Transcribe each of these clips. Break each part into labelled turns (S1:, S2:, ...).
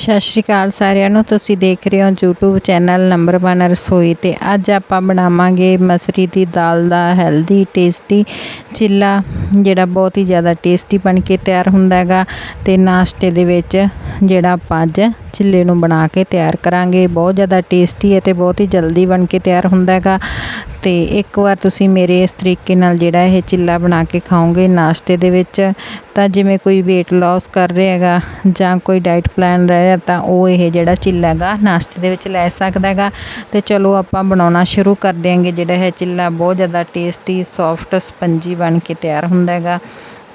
S1: ਸਤਿ ਸ਼੍ਰੀ ਅਕਾਲ ਸਾਰਿਆਂ ਨੂੰ। ਤੁਸੀਂ ਦੇਖ ਰਹੇ ਹੋ YouTube ਚੈਨਲ ਨੰਬਰ 1 ਰਸੋਈ ਤੇ ਅੱਜ ਆਪਾਂ ਬਣਾਵਾਂਗੇ ਮਸਰੀ ਦੀ ਦਾਲ ਦਾ ਹੈਲਦੀ ਟੇਸਟੀ ਚਿੱਲਾ, ਜਿਹੜਾ ਬਹੁਤ ਹੀ ਜ਼ਿਆਦਾ ਟੇਸਟੀ ਬਣ ਕੇ ਤਿਆਰ ਹੁੰਦਾ ਹੈਗਾ ਤੇ ਨਾਸ਼ਤੇ ਦੇ ਵਿੱਚ ਜਿਹੜਾ ਆਪਾਂ ਅੱਜ ਚਿੱਲੇ ਨੂੰ ਬਣਾ ਕੇ ਤਿਆਰ ਕਰਾਂਗੇ। ਬਹੁਤ ਜ਼ਿਆਦਾ ਟੇਸਟੀ ਹੈ ਤੇ ਬਹੁਤ ਹੀ ਜਲਦੀ ਬਣ ਕੇ ਤਿਆਰ ਹੁੰਦਾ ਹੈਗਾ। ਅਤੇ ਇੱਕ ਵਾਰ ਤੁਸੀਂ ਮੇਰੇ ਇਸ ਤਰੀਕੇ ਨਾਲ ਜਿਹੜਾ ਇਹ ਚਿੱਲਾ ਬਣਾ ਕੇ ਖਾਓਗੇ ਨਾਸ਼ਤੇ ਦੇ ਵਿੱਚ, ਤਾਂ ਜਿਵੇਂ ਕੋਈ weight loss ਕਰ ਰਿਹਾ ਹੈਗਾ ਜਾਂ ਕੋਈ ਡਾਈਟ ਪਲਾਨ ਰਹਿ ਰਿਹਾ, ਤਾਂ ਉਹ ਇਹ ਜਿਹੜਾ ਚਿੱਲਾ ਹੈਗਾ ਨਾਸ਼ਤੇ ਦੇ ਵਿੱਚ ਲੈ ਸਕਦਾ ਹੈਗਾ। ਤੇ ਚਲੋ ਆਪਾਂ ਬਣਾਉਣਾ ਸ਼ੁਰੂ ਕਰ ਦਿਆਂਗੇ ਜਿਹੜਾ ਇਹ ਚਿੱਲਾ। ਬਹੁਤ ਜ਼ਿਆਦਾ ਟੇਸਟੀ ਸੌਫਟ ਸਪੰਜੀ ਬਣ ਕੇ ਤਿਆਰ ਹੁੰਦਾ ਹੈਗਾ।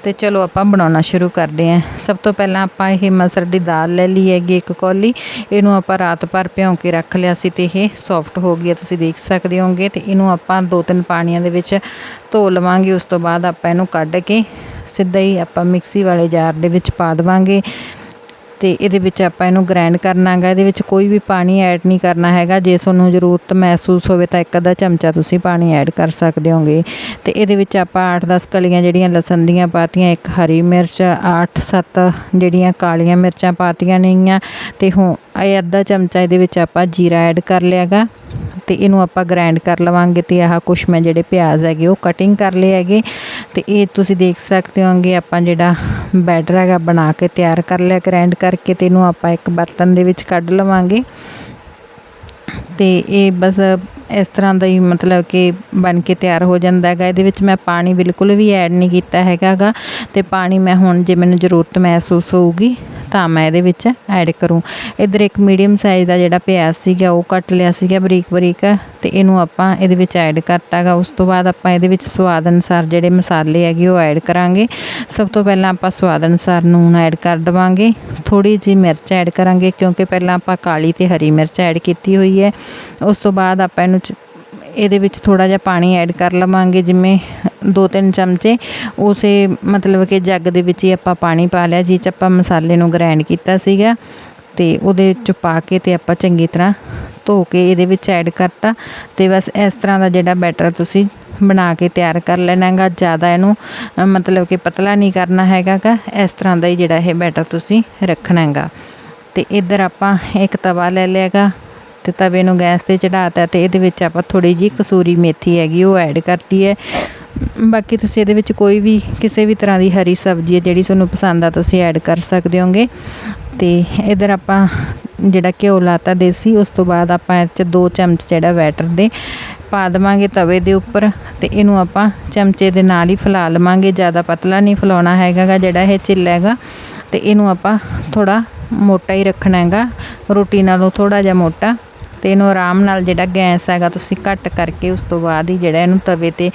S1: ਤੇ ਚਲੋ ਆਪਾਂ ਬਣਾਉਣਾ ਸ਼ੁਰੂ ਕਰਦੇ ਹਾਂ। ਸਭ ਤੋਂ ਪਹਿਲਾਂ ਆਪਾਂ ਇਹ ਮਸਰ ਦੀ ਦਾਲ ਲੈ ਲਈ ਹੈਗੀ ਇੱਕ ਕੌਲੀ। ਇਹਨੂੰ ਆਪਾਂ ਰਾਤ ਭਰ ਭਿਉਂ ਕੇ ਰੱਖ ਲਿਆ ਸੀ ਤੇ ਇਹ ਸੌਫਟ ਹੋ ਗਈ ਹੈ। ਤੁਸੀਂ ਦੇਖ ਸਕਦੇ ਹੋਗੇ ਤੇ ਇਹਨੂੰ ਆਪਾਂ ਦੋ ਤਿੰਨ ਪਾਣੀਆਂ ਦੇ ਵਿੱਚ ਧੋ ਲਵਾਂਗੇ। ਉਸ ਤੋਂ ਬਾਅਦ ਆਪਾਂ ਇਹਨੂੰ ਕੱਢ ਕੇ ਸਿੱਧਾ ਹੀ ਆਪਾਂ ਮਿਕਸੀ ਵਾਲੇ ਜਾਰ ਦੇ ਵਿੱਚ ਪਾ ਦੇਵਾਂਗੇ। ਅਤੇ ਇਹਦੇ ਵਿੱਚ ਆਪਾਂ ਇਹਨੂੰ ਗ੍ਰੈਂਡ ਕਰਨਾ ਗਾ ਇਹਦੇ ਵਿੱਚ ਕੋਈ ਵੀ ਪਾਣੀ ਐਡ ਨਹੀਂ ਕਰਨਾ ਹੈਗਾ। ਜੇ ਤੁਹਾਨੂੰ ਜ਼ਰੂਰਤ ਮਹਿਸੂਸ ਹੋਵੇ ਤਾਂ ਇੱਕ ਅੱਧਾ ਚਮਚਾ ਤੁਸੀਂ ਪਾਣੀ ਐਡ ਕਰ ਸਕਦੇ ਹੋਗੇ। ਤੇ ਇਹਦੇ ਵਿੱਚ ਆਪਾਂ ਅੱਠ ਦਸ ਕਲੀਆਂ ਜਿਹੜੀਆਂ ਲਸਣ ਦੀਆਂ ਪਾਤੀਆਂ, ਇੱਕ ਹਰੀ ਮਿਰਚ 8-7 ਜਿਹੜੀਆਂ ਕਾਲੀਆਂ ਮਿਰਚਾਂ ਪਾਤੀਆਂ ਨੇਗੀਆਂ। ਅਤੇ ਹੋ ਇਹ ਅੱਧਾ ਚਮਚਾ ਇਹਦੇ ਵਿੱਚ ਆਪਾਂ ਜੀਰਾ ਐਡ ਕਰ ਲਿਆ ਗਾ ਤੇ ਇਹਨੂੰ ਆਪਾਂ ਗ੍ਰਾਈਂਡ ਕਰ ਲਵਾਂਗੇ ਤੇ ਆਹ ਕੁਛ ਮੈਂ ਜਿਹੜੇ ਪਿਆਜ਼ ਹੈਗੇ ਉਹ ਕਟਿੰਗ ਕਰ ਲਏ ਹੈਗੇ। ਤੇ ਇਹ ਤੁਸੀਂ ਦੇਖ ਸਕਦੇ ਹੋਗੇ ਆਪਾਂ ਜਿਹੜਾ ਬੈਟਰ ਹੈਗਾ ਬਣਾ ਕੇ ਤਿਆਰ ਕਰ ਲਿਆ ਗ੍ਰਾਈਂਡ ਕਰਕੇ ਤੇ ਇਹਨੂੰ ਆਪਾਂ ਇੱਕ ਬਰਤਨ ਦੇ ਵਿੱਚ ਕੱਢ ਲਵਾਂਗੇ। ਤੇ ਇਹ ਬਸ ਇਸ ਤਰ੍ਹਾਂ ਦਾ ਹੀ ਮਤਲਬ ਕਿ ਬਣ ਕੇ ਤਿਆਰ ਹੋ ਜਾਂਦਾ ਹੈਗਾ। ਇਹਦੇ ਵਿੱਚ ਮੈਂ ਪਾਣੀ ਬਿਲਕੁਲ ਵੀ ਐਡ ਨਹੀਂ ਕੀਤਾ ਹੈਗਾ ਗਾ ਤੇ ਪਾਣੀ ਮੈਂ ਹੁਣ ਜੇ ਮੈਨੂੰ ਜ਼ਰੂਰਤ ਮਹਿਸੂਸ ਹੋਊਗੀ ਤਾਂ ਮੈਂ ਇਹਦੇ ਵਿੱਚ ਐਡ ਕਰੂੰ। ਇੱਧਰ ਇੱਕ ਮੀਡੀਅਮ ਸਾਈਜ਼ ਦਾ ਜਿਹੜਾ ਪਿਆਜ਼ ਸੀਗਾ, ਉਹ ਕੱਟ ਲਿਆ ਸੀਗਾ ਬਰੀਕ ਬਰੀਕ ਤੇ ਇਹਨੂੰ ਆਪਾਂ ਇਹਦੇ ਵਿੱਚ ਐਡ ਕਰਤਾ ਗਾ ਉਸ ਤੋਂ ਬਾਅਦ ਆਪਾਂ ਇਹਦੇ ਵਿੱਚ ਸਵਾਦ ਅਨੁਸਾਰ ਜਿਹੜੇ ਮਸਾਲੇ ਹੈਗੇ ਉਹ ਐਡ ਕਰਾਂਗੇ। ਸਭ ਤੋਂ ਪਹਿਲਾਂ ਆਪਾਂ ਸਵਾਦ ਅਨੁਸਾਰ ਨੂਣ ਐਡ ਕਰ ਦੇਵਾਂਗੇ। ਥੋੜੀ ਜਿਹੀ ਮਿਰਚ ਐਡ ਕਰਾਂਗੇ, ਕਿਉਂਕਿ ਪਹਿਲਾਂ ਆਪਾਂ ਕਾਲੀ ਤੇ ਹਰੀ ਮਿਰਚ ਐਡ ਕੀਤੀ ਹੋਈ ਹੈ। ਉਸ ਤੋਂ ਬਾਅਦ ਆਪਾਂ ਇਹਨੂੰ ਚ- ਇਹਦੇ ਵਿੱਚ ਥੋੜਾ ਜਿਹਾ ਪਾਣੀ ਐਡ ਕਰ ਲਵਾਂਗੇ, ਜਿਵੇਂ ਦੋ ਤਿੰਨ ਚਮਚੇ ਉਸੇ ਮਤਲਬ ਕਿ ਜੱਗ ਦੇ ਵਿੱਚ ਹੀ ਆਪਾਂ ਪਾਣੀ ਪਾ ਲਿਆ, ਜਿਹ 'ਚ ਆਪਾਂ ਮਸਾਲੇ ਨੂੰ ਗ੍ਰਾਈਂਡ ਕੀਤਾ ਸੀਗਾ। ਤੇ ਉਹਦੇ 'ਚ ਪਾ ਕੇ ਤੇ ਆਪਾਂ ਚੰਗੀ ਤਰ੍ਹਾਂ ਧੋ ਕੇ ਇਹਦੇ ਵਿੱਚ ਐਡ ਕਰਤਾ। ਤੇ ਬਸ ਇਸ ਤਰ੍ਹਾਂ ਦਾ ਜਿਹੜਾ ਬੈਟਰ ਤੁਸੀਂ ਬਣਾ ਕੇ ਤਿਆਰ ਕਰ ਲੈਣਾ ਹੈਗਾ ਜ਼ਿਆਦਾ ਇਹਨੂੰ ਮਤਲਬ ਕਿ ਪਤਲਾ ਨਹੀਂ ਕਰਨਾ ਹੈਗਾ ਗਾ। ਇਸ ਤਰ੍ਹਾਂ ਦਾ ਹੀ ਜਿਹੜਾ ਇਹ ਬੈਟਰ ਤੁਸੀਂ ਰੱਖਣਾ ਹੈਗਾ ਤੇ ਇੱਧਰ ਆਪਾਂ ਇੱਕ ਤਵਾ ਲੈ ਲਿਆਗਾ ਤੇ ਤਵੇ ਨੂੰ ਗੈਸ ਤੇ ਚੜਾਤਾ ਤੇ ਇਹਦੇ ਵਿੱਚ ਆਪਾਂ ਥੋੜੀ ਜੀ ਕਸੂਰੀ ਮੇਥੀ ਹੈਗੀ, ਉਹ ਐਡ ਕਰਤੀ ਹੈ। ਬਾਕੀ ਤੁਸੀਂ ਇਹਦੇ ਵਿੱਚ ਕੋਈ ਵੀ ਕਿਸੇ ਵੀ ਤਰ੍ਹਾਂ ਦੀ ਹਰੀ ਸਬਜ਼ੀ ਹੈ ਜਿਹੜੀ ਤੁਹਾਨੂੰ ਪਸੰਦ ਆ, ਤੁਸੀਂ ਐਡ ਕਰ ਸਕਦੇ ਹੋਗੇ। ਅਤੇ ਇੱਧਰ ਆਪਾਂ ਜਿਹੜਾ ਘਿਓ ਲਾਤਾ ਦੇਸੀ, ਉਸ ਤੋਂ ਬਾਅਦ ਆਪਾਂ ਇਹ 'ਚ ਦੋ ਚਮਚ ਜਿਹੜਾ ਬੈਟਰ ਦੇ ਪਾ ਦੇਵਾਂਗੇ ਤਵੇ ਦੇ ਉੱਪਰ ਅਤੇ ਇਹਨੂੰ ਆਪਾਂ ਚਮਚੇ ਦੇ ਨਾਲ ਹੀ ਫੈਲਾ ਲਵਾਂਗੇ। ਜ਼ਿਆਦਾ ਪਤਲਾ ਨਹੀਂ ਫੈਲਾਉਣਾ ਹੈਗਾ ਗਾ ਜਿਹੜਾ ਇਹ ਚਿੱਲਾ ਹੈਗਾ। ਅਤੇ ਇਹਨੂੰ ਆਪਾਂ ਥੋੜ੍ਹਾ ਮੋਟਾ ਹੀ ਰੱਖਣਾ ਹੈਗਾ। ਰੋਟੀ ਨਾਲੋਂ ਥੋੜ੍ਹਾ ਜਿਹਾ ਮੋਟਾ। ਤੇ ਇਹਨੂੰ ਆਰਾਮ ਨਾਲ ਜਿਹੜਾ ਗੈਸ ਹੈਗਾ ਤੁਸੀਂ ਘੱਟ ਕਰਕੇ ਉਸ ਤੋਂ ਬਾਅਦ ਹੀ ਜਿਹੜਾ ਇਹਨੂੰ ਤਵੇ ਤੇ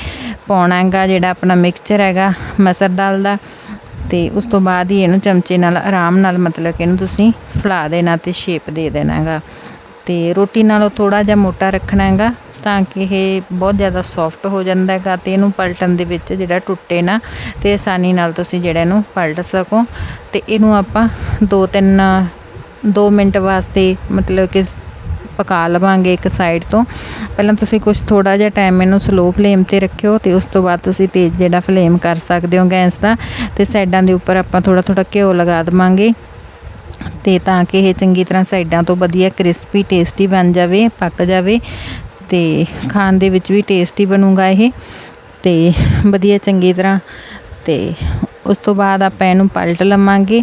S1: ਪਾਉਣਾ ਹੈਗਾ, ਜਿਹੜਾ ਆਪਣਾ ਮਿਕਸਚਰ ਹੈਗਾ ਮਸਰ ਦਾਲ ਦਾ, ਤੇ ਉਸ ਤੋਂ ਬਾਅਦ ਹੀ ਇਹਨੂੰ ਚਮਚੇ ਨਾਲ ਆਰਾਮ ਨਾਲ ਮਤਲਬ ਕਿ ਇਹਨੂੰ ਤੁਸੀਂ ਫਲਾ ਦੇਣਾ ਤੇ ਸ਼ੇਪ ਦੇ ਦੇਣਾ ਹੈਗਾ। ਤੇ ਰੋਟੀ ਨਾਲੋਂ ਥੋੜਾ ਜਿਹਾ ਮੋਟਾ ਰੱਖਣਾ ਹੈਗਾ ਤਾਂ ਕਿ ਇਹ ਬਹੁਤ ਜ਼ਿਆਦਾ ਸੌਫਟ ਹੋ ਜਾਂਦਾ ਹੈਗਾ ਤੇ ਇਹਨੂੰ ਪਲਟਣ ਦੇ ਵਿੱਚ ਜਿਹੜਾ ਟੁੱਟੇ ਨਾ ਤੇ ਆਸਾਨੀ ਨਾਲ ਤੁਸੀਂ ਜਿਹੜਾ ਇਹਨੂੰ ਪਲਟ ਸਕੋ। ਤੇ ਇਹਨੂੰ ਆਪਾਂ ਦੋ ਤਿੰਨ 2 ਮਿੰਟ ਵਾਸਤੇ ਮਤਲਬ ਕਿ ਪਕਾ ਲਵਾਂਗੇ ਇੱਕ ਸਾਈਡ ਤੋਂ। ਪਹਿਲਾਂ ਤੁਸੀਂ ਕੁਝ ਥੋੜਾ ਜਿਹਾ ਟਾਈਮ ਇਹਨੂੰ ਸਲੋ ਫਲੇਮ ਤੇ ਰੱਖਿਓ ਤੇ ਉਸ ਤੋਂ ਬਾਅਦ ਤੁਸੀਂ ਤੇਜ਼ ਜਿਹੜਾ ਫਲੇਮ ਕਰ ਸਕਦੇ ਹੋ ਗੈਸ ਦਾ। ਤੇ ਸਾਈਡਾਂ ਦੇ ਉੱਪਰ ਆਪਾਂ ਥੋੜਾ ਥੋੜਾ ਘਿਓ ਲਗਾ ਦੇਵਾਂਗੇ। ਤੇ ਤਾਂ ਕਿ ਇਹ ਚੰਗੀ ਤਰ੍ਹਾਂ ਸਾਈਡਾਂ ਤੋਂ ਵਧੀਆ ਕ੍ਰਿਸਪੀ ਟੇਸਟੀ ਬਣ ਜਾਵੇ, ਪੱਕ ਜਾਵੇ। ਤੇ ਖਾਣ ਦੇ ਵਿੱਚ ਵੀ ਟੇਸਟੀ ਬਣੂਗਾ ਇਹ। ਤੇ ਵਧੀਆ ਚੰਗੀ ਤਰ੍ਹਾਂ ਤੇ ਉਸ ਤੋਂ ਬਾਅਦ ਆਪਾਂ ਇਹਨੂੰ ਪਲਟ ਲਵਾਂਗੇ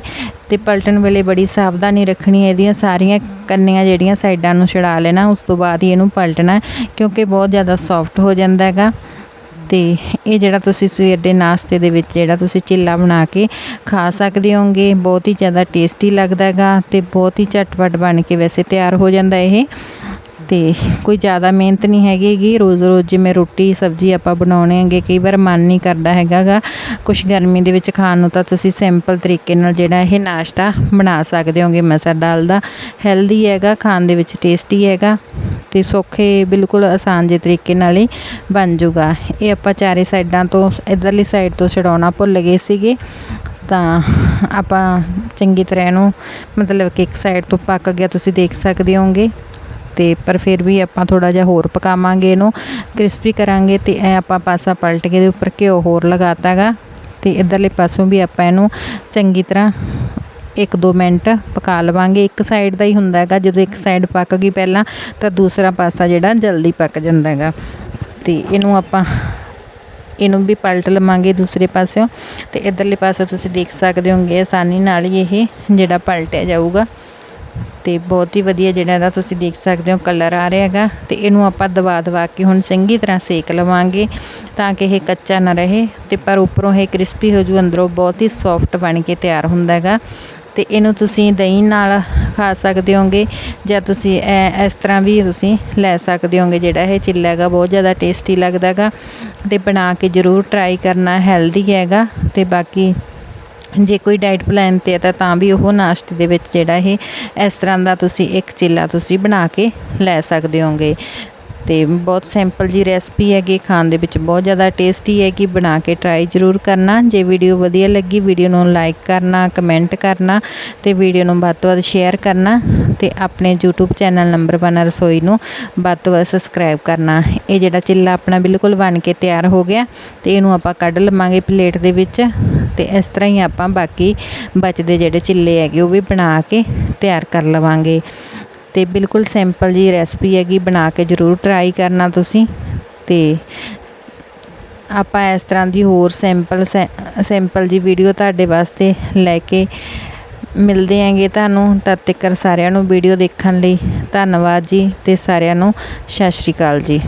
S1: ਤੇ ਪਲਟਣ ਵੇਲੇ ਬੜੀ ਸਾਵਧਾਨੀ ਰੱਖਣੀ ਹੈ, ਇਹਦੀਆਂ ਸਾਰੀਆਂ ਕੰਨੀਆਂ ਜਿਹੜੀਆਂ ਸਾਈਡਾਂ ਨੂੰ ਛਡਾ ਲੈਣਾ, ਉਸ ਤੋਂ ਬਾਅਦ ਹੀ ਇਹਨੂੰ ਪਲਟਣਾ ਕਿਉਂਕਿ ਬਹੁਤ ਜ਼ਿਆਦਾ ਸੌਫਟ ਹੋ ਜਾਂਦਾ ਹੈਗਾ। ਤੇ ਇਹ ਜਿਹੜਾ ਤੁਸੀਂ ਸਵੇਰ ਦੇ ਨਾਸ਼ਤੇ ਦੇ ਵਿੱਚ ਜਿਹੜਾ ਤੁਸੀਂ ਚਿੱਲਾ ਬਣਾ ਕੇ ਖਾ ਸਕਦੇ ਹੋਗੇ ਬਹੁਤ ਹੀ ਜ਼ਿਆਦਾ ਟੇਸਟੀ ਲੱਗਦਾ ਹੈਗਾ ਤੇ ਬਹੁਤ ਹੀ ਝਟਪਟ ਬਣ ਕੇ ਵੈਸੇ ਤਿਆਰ ਹੋ ਜਾਂਦਾ ਇਹ। ਅਤੇ ਕੋਈ ਜ਼ਿਆਦਾ ਮਿਹਨਤ ਨਹੀਂ ਹੈਗੀ ਗੀ। ਰੋਜ਼ ਰੋਜ਼ ਜਿਵੇਂ ਰੋਟੀ, ਸਬਜ਼ੀ ਆਪਾਂ ਬਣਾਉਣੇ ਹੈਗੇ, ਕਈ ਵਾਰ ਮਨ ਨਹੀਂ ਕਰਦਾ ਹੈਗਾ ਗਾ। ਕੁਛ ਗਰਮੀ ਦੇ ਵਿੱਚ ਖਾਣ ਨੂੰ ਤਾਂ ਤੁਸੀਂ ਸਿੰਪਲ ਤਰੀਕੇ ਨਾਲ ਜਿਹੜਾ ਇਹ ਨਾਸ਼ਤਾ ਬਣਾ ਸਕਦੇ ਹੋਗੇ ਮਸਰ ਦਾਲ ਦਾ। ਹੈਲਦੀ ਹੈਗਾ, ਖਾਣ ਦੇ ਵਿੱਚ ਟੇਸਟੀ ਹੈਗਾ ਅਤੇ ਸੌਖੇ ਬਿਲਕੁਲ ਆਸਾਨ ਜਿਹੇ ਤਰੀਕੇ ਨਾਲ ਹੀ ਬਣ ਜੂਗਾ ਇਹ ਆਪਾਂ ਚਾਰੇ ਸਾਈਡਾਂ ਤੋਂ, ਇੱਧਰਲੀ ਸਾਈਡ ਤੋਂ ਛਡਾਉਣਾ ਭੁੱਲ ਗਏ ਸੀਗੇ। ਤਾਂ ਆਪਾਂ ਚੰਗੀ ਤਰ੍ਹਾਂ ਇਹਨੂੰ ਮਤਲਬ ਕਿ ਇੱਕ ਸਾਈਡ ਤੋਂ ਪੱਕ ਗਿਆ, ਤੁਸੀਂ ਦੇਖ ਸਕਦੇ ਹੋਗੇ। ਤੇ ਪਰ ਫਿਰ ਵੀ ਆਪਾਂ ਥੋੜਾ ਜਿਹਾ ਹੋਰ ਪਕਾਵਾਂਗੇ ਇਹਨੂੰ, ਕ੍ਰਿਸਪੀ ਕਰਾਂਗੇ ਤੇ ਇਹ ਆਪਾਂ ਪਾਸਾ ਪਲਟ ਕੇ ਇਹਦੇ ਉੱਪਰ ਘਿਓ ਹੋਰ ਲਗਾਤਾਗਾ ਤੇ ਇਧਰਲੇ ਪਾਸੋਂ ਵੀ ਆਪਾਂ ਇਹਨੂੰ ਚੰਗੀ ਤਰ੍ਹਾਂ 1-2 ਮਿੰਟ ਪਕਾ ਲਵਾਂਗੇ। ਇੱਕ ਸਾਈਡ ਦਾ ਹੀ ਹੁੰਦਾ ਹੈਗਾ ਜਦੋਂ ਇੱਕ ਸਾਈਡ ਪੱਕ ਗਈ ਪਹਿਲਾਂ ਤਾਂ ਦੂਸਰਾ ਪਾਸਾ ਜਿਹੜਾ ਜਲਦੀ ਪੱਕ ਜਾਂਦਾ ਹੈਗਾ ਤੇ ਇਹਨੂੰ ਆਪਾਂ, ਇਹਨੂੰ ਵੀ ਪਲਟ ਲਵਾਂਗੇ ਦੂਸਰੇ ਪਾਸਿਓਂ ਤੇ ਇਧਰਲੇ ਪਾਸੇ ਤੁਸੀਂ ਦੇਖ ਸਕਦੇ ਹੋਗੇ ਆਸਾਨੀ ਨਾਲ ਹੀ ਇਹ ਜਿਹੜਾ ਪਲਟਿਆ ਜਾਊਗਾ। ਤੇ ਬਹੁਤ ਹੀ ਵਧੀਆ ਜਿਹੜਾ ਇਹਦਾ ਤੁਸੀਂ ਦੇਖ ਸਕਦੇ ਹੋ ਕਲਰ ਆ ਰਿਹਾ ਹੈਗਾ ਤੇ ਇਹਨੂੰ ਆਪਾਂ ਦਬਾ ਦਬਾ ਕੇ ਹੁਣ ਚੰਗੀ ਤਰ੍ਹਾਂ ਸੇਕ ਲਵਾਂਗੇ ਤਾਂ ਕਿ ਇਹ ਕੱਚਾ ਨਾ ਰਹੇ ਤੇ ਪਰ ਉੱਪਰੋਂ ਇਹ ਕ੍ਰਿਸਪੀ ਹੋ ਜੂ, ਅੰਦਰੋਂ ਬਹੁਤ ਹੀ ਸੌਫਟ ਬਣ ਕੇ ਤਿਆਰ ਹੁੰਦਾ ਹੈਗਾ। ਤੇ ਇਹਨੂੰ ਤੁਸੀਂ ਦਹੀਂ ਨਾਲ ਖਾ ਸਕਦੇ ਹੋਗੇ ਜਾਂ ਤੁਸੀਂ ਐ, ਇਸ ਤਰ੍ਹਾਂ ਵੀ ਤੁਸੀਂ ਲੈ ਸਕਦੇ ਹੋਗੇ ਜਿਹੜਾ ਇਹ ਚਿੱਲਾ ਹੈਗਾ, ਬਹੁਤ ਜ਼ਿਆਦਾ ਟੇਸਟੀ ਲੱਗਦਾ ਹੈਗਾ। ਤੇ ਬਣਾ ਕੇ ਜ਼ਰੂਰ ਟਰਾਈ ਕਰਨਾ ਹੈਲਦੀ ਹੈਗਾ ਤੇ ਬਾਕੀ ਜੇ ਕੋਈ ਡਾਈਟ ਪਲਾਨ 'ਤੇ ਹੈ ਤਾਂ ਤਾਂ ਵੀ ਉਹ ਨਾਸ਼ਤੇ ਦੇ ਵਿੱਚ ਜਿਹੜਾ ਇਹ, ਇਸ ਤਰ੍ਹਾਂ ਦਾ ਤੁਸੀਂ ਇੱਕ ਚਿੱਲਾ ਤੁਸੀਂ ਬਣਾ ਕੇ ਲੈ ਸਕਦੇ ਹੋਗੇ ਤੇ ਬਹੁਤ ਸਿੰਪਲ ਜੀ ਰੈਸਪੀ ਹੈਗੀ, ਖਾਣ ਦੇ ਵਿੱਚ ਬਹੁਤ ਜ਼ਿਆਦਾ ਟੇਸਟੀ ਹੈਗੀ, ਬਣਾ ਕੇ ਟਰਾਈ ਜ਼ਰੂਰ ਕਰਨਾ। ਜੇ ਵੀਡੀਓ ਵਧੀਆ ਲੱਗੀ ਵੀਡੀਓ ਨੂੰ ਲਾਈਕ ਕਰਨਾ ਕਮੈਂਟ ਕਰਨਾ ਤੇ ਵੀਡੀਓ ਨੂੰ ਵੱਧ ਤੋਂ ਵੱਧ ਸ਼ੇਅਰ ਕਰਨਾ। ਅਤੇ ਆਪਣੇ ਯੂਟਿਊਬ ਚੈਨਲ ਨੰਬਰ ਬਣਾ ਰਸੋਈ ਨੂੰ ਵੱਧ ਤੋਂ ਵੱਧ ਸਬਸਕ੍ਰਾਈਬ ਕਰਨਾ। ਇਹ ਜਿਹੜਾ ਚਿੱਲਾ ਆਪਣਾ ਬਿਲਕੁਲ ਬਣ ਕੇ ਤਿਆਰ ਹੋ ਗਿਆ ਅਤੇ ਇਹਨੂੰ ਆਪਾਂ ਕੱਢ ਲਵਾਂਗੇ ਪਲੇਟ ਦੇ ਵਿੱਚ ਅਤੇ ਇਸ ਤਰ੍ਹਾਂ ਹੀ ਆਪਾਂ ਬਾਕੀ ਬਚਦੇ ਜਿਹੜੇ ਚਿੱਲੇ ਹੈਗੇ ਉਹ ਵੀ ਬਣਾ ਕੇ ਤਿਆਰ ਕਰ ਲਵਾਂਗੇ। ਅਤੇ ਬਿਲਕੁਲ ਸਿੰਪਲ ਜੀ ਰੈਸਪੀ ਹੈਗੀ, ਬਣਾ ਕੇ ਜ਼ਰੂਰ ਟਰਾਈ ਕਰਨਾ ਤੁਸੀਂ। ਅਤੇ ਆਪਾਂ ਇਸ ਤਰ੍ਹਾਂ ਦੀ ਹੋਰ ਸਿੰਪਲ ਸਿੰਪਲ ਜੀ ਵੀਡੀਓ ਤੁਹਾਡੇ ਵਾਸਤੇ ਲੈ ਕੇ ਮਿਲਦੇ ਹੈਗੇ ਤੁਹਾਨੂੰ। ਤਦ ਤੱਕ ਸਾਰਿਆਂ ਨੂੰ ਵੀਡੀਓ ਦੇਖਣ ਲਈ ਧੰਨਵਾਦ ਜੀ ਅਤੇ ਸਾਰਿਆਂ ਨੂੰ ਸਤਿ ਸ਼੍ਰੀ ਅਕਾਲ ਜੀ।